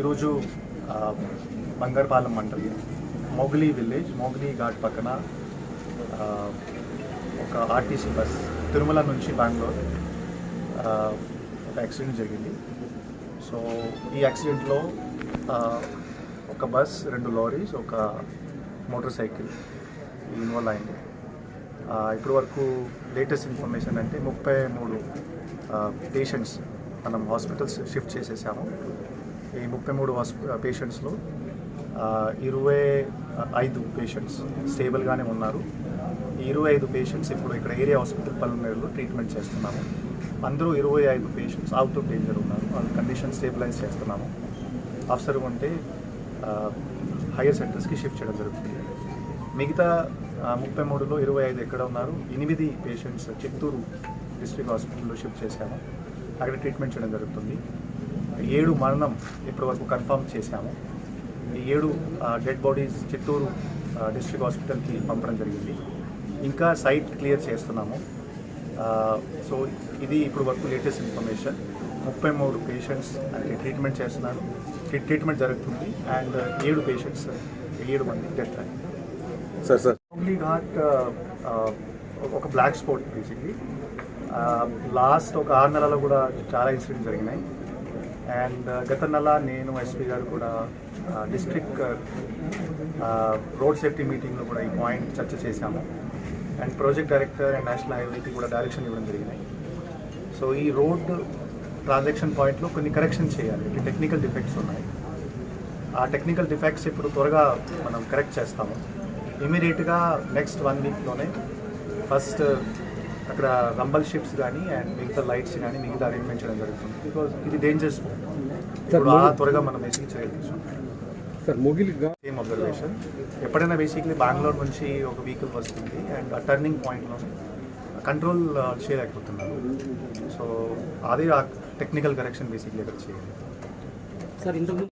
ఈరోజు ఆ, బంగారుపాలెం మండలి మొగలీ విలేజ్ మొగలీ ఘాట్ పక్కన ఒక ఆర్టీసీ బస్ తిరుమల నుంచి బెంగళూరు ఒక యాక్సిడెంట్ జరిగింది. సో ఈ యాక్సిడెంట్లో ఒక బస్ రెండు లారీస్ ఒక మోటార్ సైకిల్ ఇన్వాల్వ్ అయింది. ఇప్పటి వరకు లేటెస్ట్ ఇన్ఫర్మేషన్ అంటే ముప్పై మూడు పేషెంట్స్ మనం హాస్పిటల్స్ షిఫ్ట్ చేసేసాము. ఈ ముప్పై మూడు పేషెంట్స్లో ఇరవై ఐదు పేషెంట్స్ స్టేబుల్గానే ఉన్నారు. ఈ ఇరవై ఐదు పేషెంట్స్ ఇప్పుడు ఇక్కడ ఏరియా హాస్పిటల్ పల్మనేరులో ట్రీట్మెంట్ చేస్తున్నాము. అందరూ ఇరవై ఐదు పేషెంట్స్ అవుట్ ఆఫ్ డేంజర్ ఉన్నారు. వాళ్ళ కండిషన్ స్టేబిలైజ్ చేస్తున్నాము. అవసరం ఉంటే హైయర్ సెంటర్స్కి షిఫ్ట్ చేయడం జరుగుతుంది. మిగతా ముప్పై మూడులో ఇరవై ఐదు ఎక్కడ ఉన్నారు? ఎనిమిది పేషెంట్స్ చిత్తూరు డిస్ట్రిక్ట్ హాస్పిటల్లో షిఫ్ట్ చేశాము. అక్కడ ట్రీట్మెంట్ చేయడం జరుగుతుంది. ఏడు మరణం ఇప్పటివరకు కన్ఫర్మ్ చేశాము. ఈ ఏడు డెడ్ బాడీస్ చిత్తూరు డిస్ట్రిక్ట్ హాస్పిటల్కి పంపడం జరిగింది. ఇంకా సైట్ క్లియర్ చేస్తున్నాము. సో ఇది ఇప్పుడు వరకు లేటెస్ట్ ఇన్ఫర్మేషన్ ముప్పై మూడు పేషెంట్స్ అంటే ట్రీట్మెంట్ చేస్తున్నారు ట్రీ- ట్రీట్మెంట్ జరుగుతుంది అండ్ ఏడు పేషెంట్స్ ఏడు మంది death sir sir. Hugli ghat ఆ, ఒక బ్లాక్ స్పాట్ బేసిక్లీ లాస్ట్ ఒక ఆరు నెలలో కూడా చాలా ఇన్సిడెంట్స్ జరిగినాయి. అండ్ గత నెల నేను ఎస్పీ గారు కూడా డిస్ట్రిక్ట్ రోడ్ సేఫ్టీ మీటింగ్లో కూడా ఈ పాయింట్ చర్చ చేశాము. And project director and national హైవేకి కూడా డైరెక్షన్ ఇవ్వడం జరిగినాయి సో ఈ రోడ్ ట్రాన్సాక్షన్ పాయింట్లో కొన్ని కరెక్షన్ చేయాలి. టెక్నికల్ డిఫెక్ట్స్ ఉన్నాయి. ఆ టెక్నికల్ డిఫెక్ట్స్ ఇప్పుడు త్వరగా మనం కరెక్ట్ చేస్తాము. ఇమీడియట్గా నెక్స్ట్ వన్ వీక్లోనే ఫస్ట్ అక్కడ రంబల్ షిప్స్ కానీ అండ్ మిగతా లైట్స్ కానీ మిగతా అరేంజ్మెంట్ చేయడం జరుగుతుంది. బికాజ్ ఇది డేంజరస్ ఇప్పుడు ఆ త్వరగా మనం చర్యలు తీసుకుంటాం. సార్ ముగిలిగా సేమ్ అబ్జర్వేషన్ ఎప్పుడైనా బేసిక్లీ బెంగళూరు నుంచి ఒక వెహికల్ వస్తుంది అండ్ ఆ టర్నింగ్ పాయింట్లోనే కంట్రోల్ చేయలేకపోతున్నారు సో అదే ఆ టెక్నికల్ కరెక్షన్ బేసిక్లీ ఇక్కడ చేయాలి. సార్ ఇంతకు